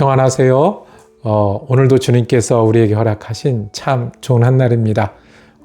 평안하세요. 어, 오늘도 주님께서 우리에게 허락하신 참 좋은 한 날입니다.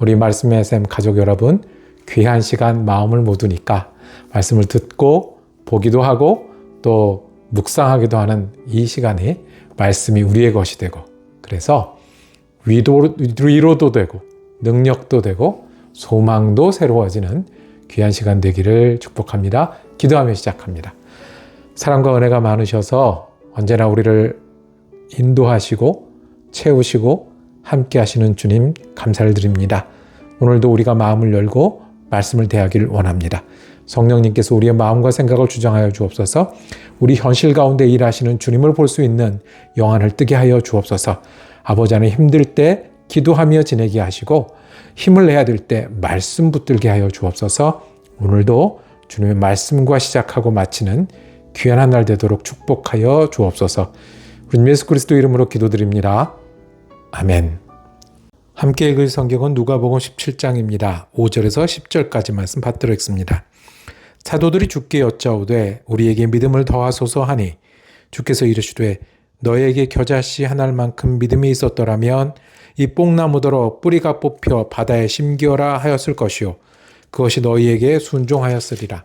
우리 말씀의 샘 가족 여러분, 귀한 시간 마음을 모두니까 말씀을 듣고 보기도 하고 또 묵상하기도 하는 이 시간이 말씀이 우리의 것이 되고 그래서 위도, 위로도 되고 능력도 되고 소망도 새로워지는 귀한 시간 되기를 축복합니다. 기도하며 시작합니다. 사랑과 은혜가 많으셔서 언제나 우리를 인도하시고 채우시고 함께 하시는 주님 감사를 드립니다. 오늘도 우리가 마음을 열고 말씀을 대하기를 원합니다. 성령님께서 우리의 마음과 생각을 주장하여 주옵소서. 우리 현실 가운데 일하시는 주님을 볼 수 있는 영안을 뜨게 하여 주옵소서. 아버지 는 힘들 때 기도하며 지내게 하시고 힘을 내야 될 때 말씀 붙들게 하여 주옵소서. 오늘도 주님의 말씀과 시작하고 마치는 귀한 한 날 되도록 축복하여 주옵소서. 우리 예수 그리스도 이름으로 기도드립니다. 아멘. 함께 읽을 성경은 누가복음 17장입니다. 5절에서 10절까지 말씀 받들어 읽습니다. 사도들이 주께 여짜오되 우리에게 믿음을 더하소서 하니 주께서 이르시되 너에게 겨자씨 하나만큼 믿음이 있었더라면 이 뽕나무더러 뿌리가 뽑혀 바다에 심기어라 하였을 것이요 그것이 너희에게 순종하였으리라.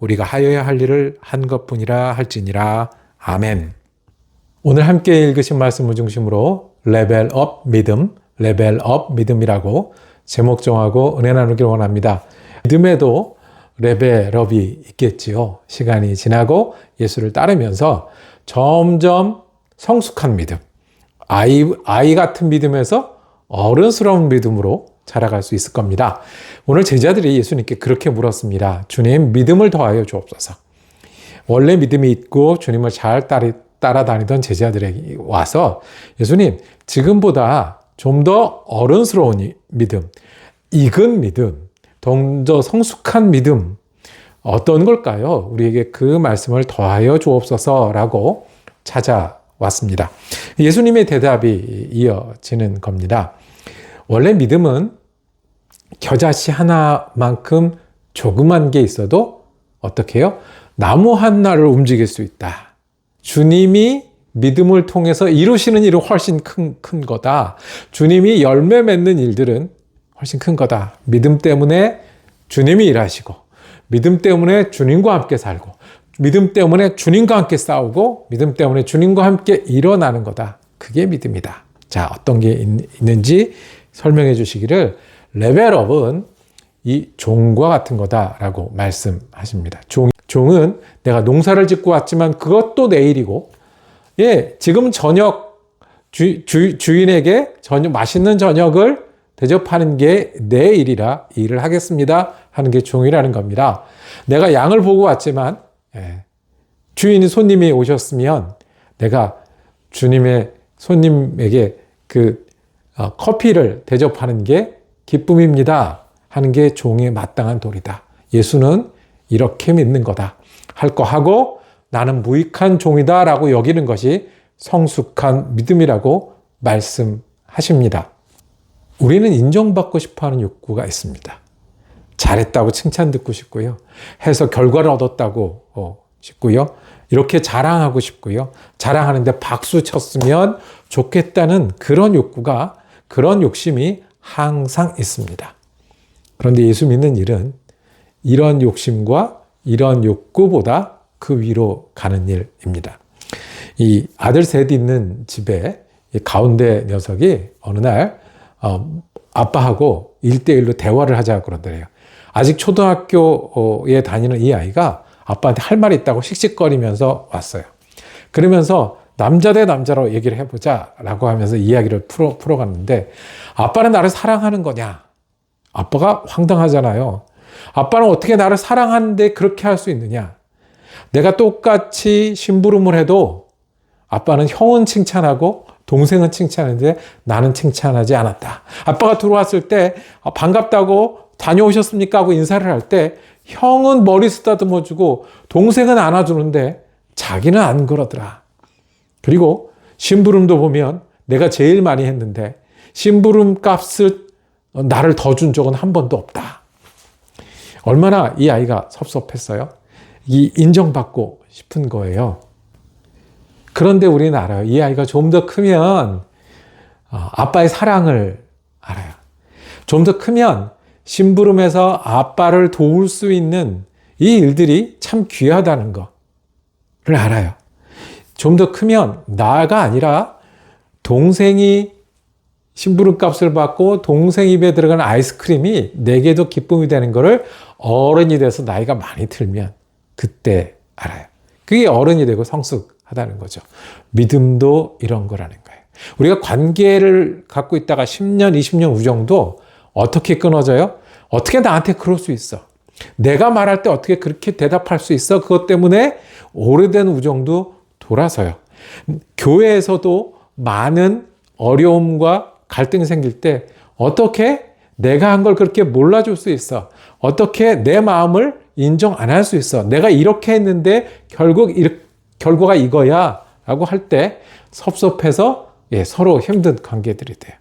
우리가 하여야 할 일을 한 것뿐이라 할지니라. 아멘. 오늘 함께 읽으신 말씀을 중심으로 레벨업 믿음, 레벨업 믿음이라고 제목 정하고 은혜 나누길 원합니다. 믿음에도 레벨업이 있겠지요. 시간이 지나고 예수를 따르면서 점점 성숙한 믿음, 아이, 아이 같은 믿음에서 어른스러운 믿음으로 자라갈 수 있을 겁니다. 오늘 제자들이 예수님께 그렇게 물었습니다. 주님, 믿음을 더하여 주옵소서. 원래 믿음이 있고 주님을 잘 따라다니던 제자들에게 와서 예수님, 지금보다 좀 더 어른스러운 믿음, 익은 믿음, 좀더 성숙한 믿음, 어떤 걸까요? 우리에게 그 말씀을 더하여 주옵소서라고 찾아왔습니다. 예수님의 대답이 이어지는 겁니다. 원래 믿음은 겨자씨 하나만큼 조그만 게 있어도 어떻게 해요? 나무 하나를 움직일 수 있다. 주님이 믿음을 통해서 이루시는 일은 훨씬 큰, 큰 거다. 주님이 열매 맺는 일들은 훨씬 큰 거다. 믿음 때문에 주님이 일하시고, 믿음 때문에 주님과 함께 살고, 믿음 때문에 주님과 함께 싸우고, 믿음 때문에 주님과 함께 일어나는 거다. 그게 믿음이다. 자, 어떤 게 있는지 설명해 주시기를 레벨업은 이 종과 같은 거다라고 말씀하십니다. 종, 종은 내가 농사를 짓고 왔지만 그것도 내일이고, 예, 지금 저녁 주, 주, 주인에게 저녁, 맛있는 저녁을 대접하는 게 내 일이라 일을 하겠습니다. 하는 게 종이라는 겁니다. 내가 양을 보고 왔지만, 예, 주인이 손님이 오셨으면 내가 주님의 손님에게 그 어, 커피를 대접하는 게 기쁨입니다. 하는 게 종의 마땅한 도리다. 예수는 이렇게 믿는 거다. 할 거 하고 나는 무익한 종이다 라고 여기는 것이 성숙한 믿음이라고 말씀하십니다. 우리는 인정받고 싶어 하는 욕구가 있습니다. 잘했다고 칭찬 듣고 싶고요. 해서 결과를 얻었다고 어, 싶고요. 이렇게 자랑하고 싶고요. 자랑하는데 박수 쳤으면 좋겠다는 그런 욕구가 그런 욕심이 항상 있습니다. 그런데 예수 믿는 일은 이런 욕심과 이런 욕구보다 그 위로 가는 일입니다. 이 아들 셋 있는 집에 가운데 녀석이 어느 날 어, 아빠하고 일대일로 대화를 하자 그러더래요. 아직 초등학교에 다니는 이 아이가 아빠한테 할 말이 있다고 씩씩거리면서 왔어요. 그러면서 남자 대 남자로 얘기를 해보자 라고 하면서 이야기를 풀어, 풀어갔는데 아빠는 나를 사랑하는 거냐? 아빠가 황당하잖아요. 아빠는 어떻게 나를 사랑하는데 그렇게 할 수 있느냐? 내가 똑같이 심부름을 해도 아빠는 형은 칭찬하고 동생은 칭찬했는데 나는 칭찬하지 않았다. 아빠가 들어왔을 때 아, 반갑다고 다녀오셨습니까? 하고 인사를 할 때 형은 머리 쓰다듬어 주고 동생은 안아주는데 자기는 안 그러더라. 그리고 심부름도 보면 내가 제일 많이 했는데 심부름 값을 나를 더 준 적은 한 번도 없다. 얼마나 이 아이가 섭섭했어요. 이 인정받고 싶은 거예요. 그런데 우리는 알아요. 이 아이가 좀 더 크면 어, 아빠의 사랑을 알아요. 좀 더 크면 심부름에서 아빠를 도울 수 있는 이 일들이 참 귀하다는 거를 알아요. 좀 더 크면 나가 아니라 동생이 심부름 값을 받고 동생 입에 들어가는 아이스크림이 내게도 기쁨이 되는 것을 어른이 돼서 나이가 많이 들면 그때 알아요. 그게 어른이 되고 성숙하다는 거죠. 믿음도 이런 거라는 거예요. 우리가 관계를 갖고 있다가 10년, 20년 우정도 어떻게 끊어져요? 어떻게 나한테 그럴 수 있어? 내가 말할 때 어떻게 그렇게 대답할 수 있어? 그것 때문에 오래된 우정도 돌아서요. 교회에서도 많은 어려움과 갈등이 생길 때 어떻게 내가 한 걸 그렇게 몰라줄 수 있어? 어떻게 내 마음을 인정 안 할 수 있어? 내가 이렇게 했는데 결국 이 결과가 이거야. 라고 할 때 섭섭해서 예, 서로 힘든 관계들이 돼요.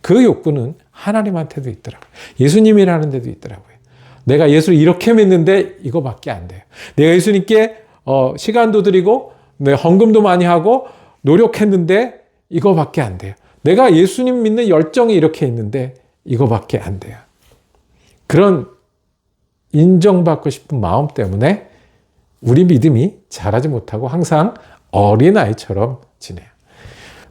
그 욕구는 하나님한테도 있더라고요. 예수님이라는 데도 있더라고요. 내가 예수를 이렇게 믿는데 이거밖에 안 돼요. 내가 예수님께 어, 시간도 드리고 네, 헌금도 많이 하고 노력했는데 이거밖에 안 돼요. 내가 예수님 믿는 열정이 이렇게 있는데 이거밖에 안 돼요. 그런 인정받고 싶은 마음 때문에 우리 믿음이 자라지 못하고 항상 어린아이처럼 지내요.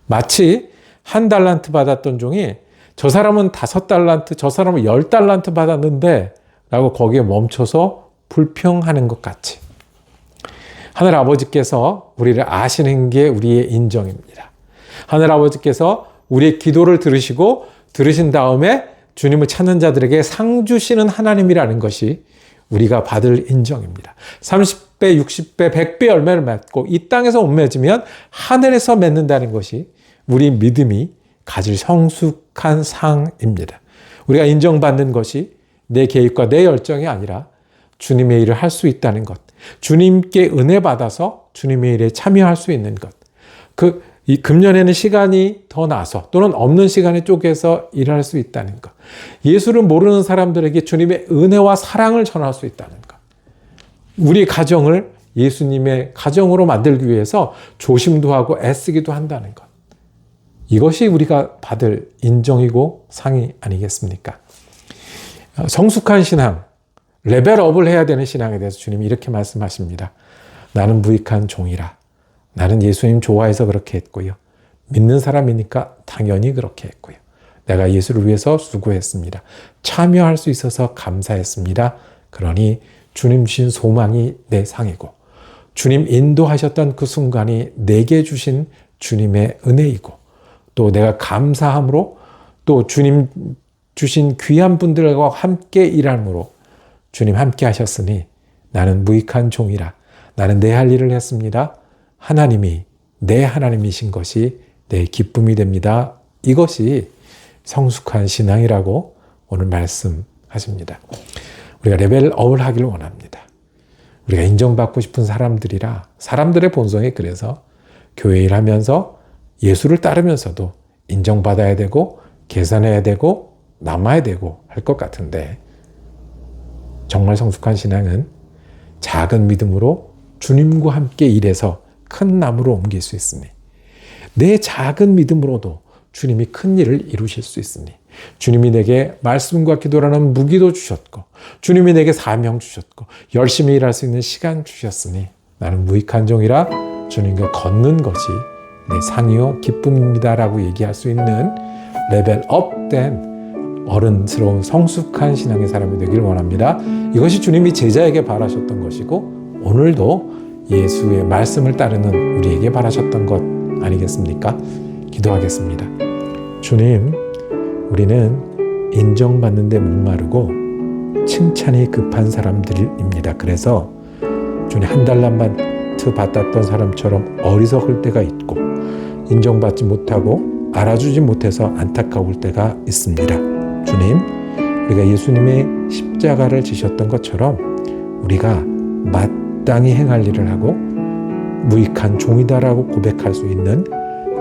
마치 한 달란트 받았던 종이 저 사람은 다섯 달란트, 저 사람은 열 달란트 받았는데 라고 거기에 멈춰서 불평하는 것 같이. 하늘 아버지께서 우리를 아시는 게 우리의 인정입니다. 하늘 아버지께서 우리의 기도를 들으시고 들으신 다음에 주님을 찾는 자들에게 상 주시는 하나님이라는 것이 우리가 받을 인정입니다. 30배, 60배, 100배 열매를 맺고 이 땅에서 못 맺으면 하늘에서 맺는다는 것이 우리 믿음이 가질 성숙한 상입니다. 우리가 인정받는 것이 내 계획과 내 열정이 아니라 주님의 일을 할 수 있다는 것. 주님께 은혜 받아서 주님의 일에 참여할 수 있는 것. 그, 이 금년에는 시간이 더 나서 또는 없는 시간에 쪼개서 일할 수 있다는 것. 예수를 모르는 사람들에게 주님의 은혜와 사랑을 전할 수 있다는 것. 우리 가정을 예수님의 가정으로 만들기 위해서 조심도 하고 애쓰기도 한다는 것. 이것이 우리가 받을 인정이고 상이 아니겠습니까? 성숙한 신앙, 레벨업을 해야 되는 신앙에 대해서 주님이 이렇게 말씀하십니다. 나는 무익한 종이라. 나는 예수님 좋아해서 그렇게 했고요. 믿는 사람이니까 당연히 그렇게 했고요. 내가 예수를 위해서 수고했습니다. 참여할 수 있어서 감사했습니다. 그러니 주님 주신 소망이 내 상이고 주님 인도하셨던 그 순간이 내게 주신 주님의 은혜이고 또 내가 감사함으로 또 주님 주신 귀한 분들과 함께 일함으로 주님 함께 하셨으니 나는 무익한 종이라 나는 내 할 일을 했습니다. 하나님이 내 하나님이신 것이 내 기쁨이 됩니다. 이것이 성숙한 신앙이라고 오늘 말씀하십니다. 우리가 레벨 업을 하기를 원합니다. 우리가 인정받고 싶은 사람들이라 사람들의 본성이 그래서 교회 일하면서 예수를 따르면서도 인정받아야 되고 계산해야 되고 남아야 되고 할 것 같은데 정말 성숙한 신앙은 작은 믿음으로 주님과 함께 일해서 큰 나무로 옮길 수 있으니 내 작은 믿음으로도 주님이 큰 일을 이루실 수 있으니 주님이 내게 말씀과 기도라는 무기도 주셨고 주님이 내게 사명 주셨고 열심히 일할 수 있는 시간 주셨으니 나는 무익한 종이라 주님과 걷는 것이 내 상이요 기쁨입니다라고 얘기할 수 있는 레벨업된 어른스러운 성숙한 신앙의 사람이 되길 원합니다. 이것이 주님이 제자에게 바라셨던 것이고 오늘도 예수의 말씀을 따르는 우리에게 바라셨던 것 아니겠습니까? 기도하겠습니다. 주님, 우리는 인정받는데 목마르고 칭찬이 급한 사람들입니다. 그래서 주님 한 달란만 받았던 사람처럼 어리석을 때가 있고 인정받지 못하고 알아주지 못해서 안타까울 때가 있습니다. 주님, 우리가 예수님의 십자가를 지셨던 것처럼 우리가 마땅히 행할 일을 하고 무익한 종이다라고 고백할 수 있는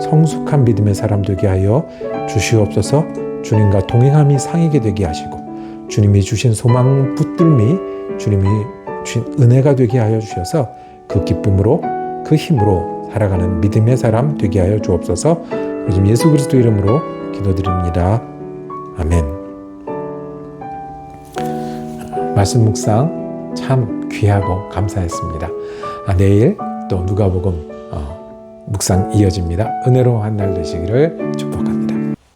성숙한 믿음의 사람 되게 하여 주시옵소서 주님과 동행함이 상이게 되게 하시고 주님이 주신 소망 붙들미 주님이 주신 은혜가 되게 하여 주셔서 그 기쁨으로 그 힘으로 살아가는 믿음의 사람 되게 하여 주옵소서 요즘 예수 그리스도 이름으로 기도드립니다. 아멘. 말씀 묵상 참 귀하고 감사했습니다. 아, 내일 또 누가복음 어, 묵상 이어집니다. 은혜로운 한날 되시기를 축복합니다.